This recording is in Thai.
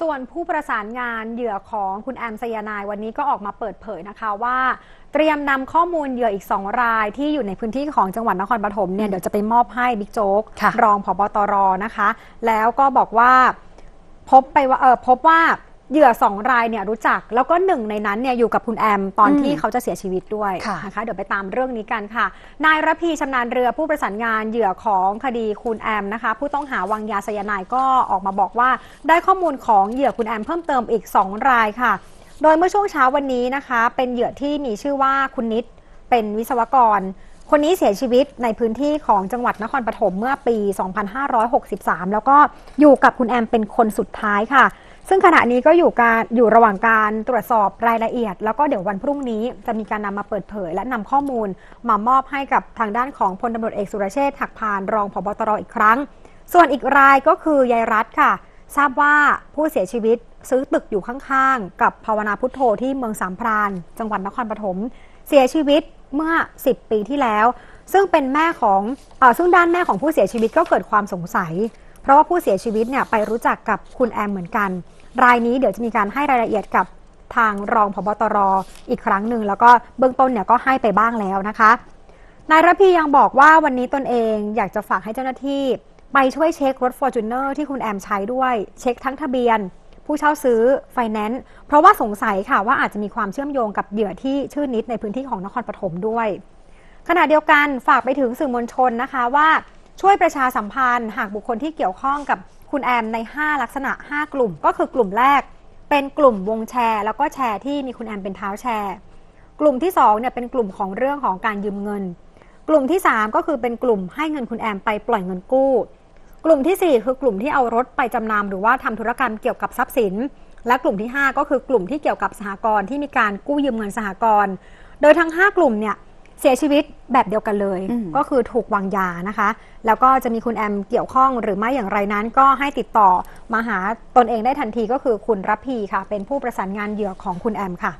ส่วนผู้ประสานงานเหยื่อของคุณแอมไซยานายวันนี้ก็ออกมาเปิดเผยนะคะว่า เตรียมนำข้อมูลเหยื่ออีก2รายที่อยู่ในพื้นที่ของจังหวัดนครปฐมเนี่ยเดี๋ยวจะไปมอบให้บิ๊กโจ๊กค่ะรองผบตรนะคะ แล้วก็บอกว่าพบไปว่าเออพบว่า เหยื่อสองรายเนี่ยรู้จัก แล้วก็หนึ่งในนั้นเนี่ยอยู่กับคุณแอมตอนอืมที่เขาจะเสียชีวิตด้วยค่ะนะคะเดี๋ยวไปตามเรื่องนี้กันค่ะ นายระพีชำนาญเรือผู้ประสานงานเหยื่อของคดีคุณแอมนะคะ ผู้ต้องหาวางยาไซยาไนด์ก็ออกมาบอกว่า ได้ข้อมูลของเหยื่อคุณแอมเพิ่มเติมอีก 2 รายค่ะ โดยเมื่อช่วงเช้าวันนี้นะคะ เป็นเหยื่อที่มีชื่อว่าคุณนิดเป็นวิศวกรคนนี้เสียชีวิตในพื้นที่ของจังหวัดนครปฐมเมื่อปี 2563 แล้วก็อยู่กับคุณแอมเป็นคนสุดท้ายค่ะ ซึ่งขณะนี้ก็อยู่การอยู่ระหว่างการตรวจสอบรายละเอียด แล้วก็เดี๋ยววันพรุ่งนี้จะมีการนำมาเปิดเผย และนำข้อมูลมามอบให้กับทางด้านของพลตำรวจเอกสุรเชษฐ์หักพานรองผบตรอีกครั้ง ส่วนอีกรายก็คือยายรัฐค่ะ ทราบว่าผู้เสียชีวิตซื้อตึกอยู่ข้างๆ กับภาวนาพุทโธที่เมืองสามพราน จังหวัดนครปฐมเสียชีวิตเมื่อ 10 ปีที่แล้ว ซึ่งเป็นแม่ของอซึ่งด้านแม่ของผู้เสียชีวิตก็เกิดความสงสัย เพราะว่าผู้เสียชีวิตเนี่ยไปรู้จักกับคุณแอมเหมือนกัน รายนี้เดี๋ยวจะมีการให้รายละเอียดกับทางรองพบตรอีกครั้งหนึ่งแล้วก็เบื้องต้นเนี่ยก็ให้ไปบ้างแล้วนะคะนายระพียังบอกว่าวันนี้ตนเองอยากจะฝากให้เจ้าหน้าที่ ไปช่วยเช็ครถ f o r t u n e r ที่คุณแอมใช้ด้วย เช็คทั้งทะเบียน ผู้เช่าซื้อไฟแนนซ์เพราะว่าสงสัยค่ะว่าอาจจะมีความเชื่อมโยงกับเหยื่อที่ชื่อนิดในพื้นที่ของนครปฐมด้วย ขณะเดียวกันฝากไปถึงสื่อมวลชนนะคะว่า ช่วยประชาสัมพันธ์ หากบุคคลที่เกี่ยวข้องกับคุณแอมใน 5 ลักษณะ 5 กลุ่ม ก็คือกลุ่มแรก เป็นกลุ่มวงแชร์ แล้วก็แชร์ที่มีคุณแอมเป็นเท้าแชร์ กลุ่มที่2เนี่ยเป็นกลุ่มของเรื่องของการยืมเงิน กลุ่มที่ 3 ก็คือเป็นกลุ่มให้เงินคุณแอมไปปล่อยเงินกู้ กลุ่มทีสี่4 คือกลุ่มที่เอารถไปจำนำหรือว่าทำธุรกรรมเกี่ยวกับทรัพย์สิน และกลุ่มที่ 5 ก็คือกลุ่มที่เกี่ยวกับสหกรณ์ที่มีการกู้ยืมเงินสหกรณ์ โดยทั้ง 5 กลุ่มเนี่ย เสียชีวิตแบบเดียวกันเลยอืมก็คือถูกวางยานะคะ แล้วก็จะมีคุณแอมเกี่ยวข้องหรือไม่อย่างไรนั้น ก็ให้ติดต่อมาหาตนเองได้ทันทีก็คือคุณรับพีค่ะ เป็นผู้ประสานงานเหยื่อของคุณแอมค่ะ